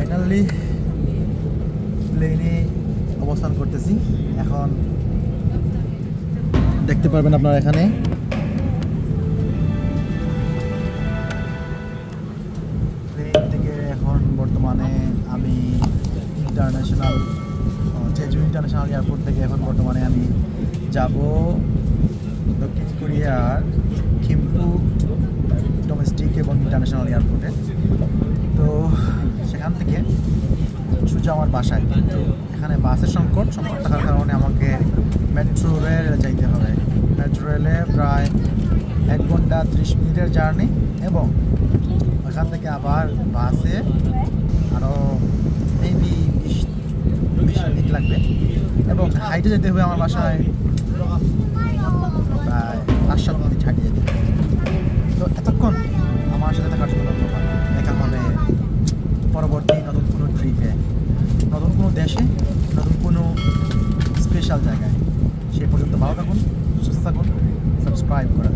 Finally প্লেনে অবস্থান করতেছি। এখন দেখতে পারবেন আপনারা এখানে। প্লেন থেকে এখন বর্তমানে আমি ইন্টারন্যাশনাল জেজু ইন্টারন্যাশনাল এয়ারপোর্ট থেকে এখন বর্তমানে আমি যাব দক্ষিণ কোরিয়ার থিম্পু ডোমেস্টিক এবং ইন্টারন্যাশনাল এয়ারপোর্টে তো সোজা আমার বাসায়, কিন্তু এখানে বাসের সংকট সংকট থাকার কারণে আমাকে মেট্রো রেলে যাইতে হবে। মেট্রো রেলে প্রায় এক ঘণ্টা ত্রিশ মিনিটের জার্নি এবং ওখান থেকে আবার বাসে আরও মেবি বিশ বিশ মিনিট লাগবে। এবং হাইটে যেতে হবে আমার বাসায় প্রায় পাঁচ সাত মিনিট হাঁটিয়ে যেতে হবে। তো এতক্ষণ আমার সাথে থাকার জন্য দেখা হবে পরবর্তী নতুন কোনো ট্রিপে নতুন কোনো দেশে নতুন কোনো স্পেশাল জায়গায়। সে পর্যন্ত ভালো থাকুন সুস্থ থাকুন সাবস্ক্রাইব করে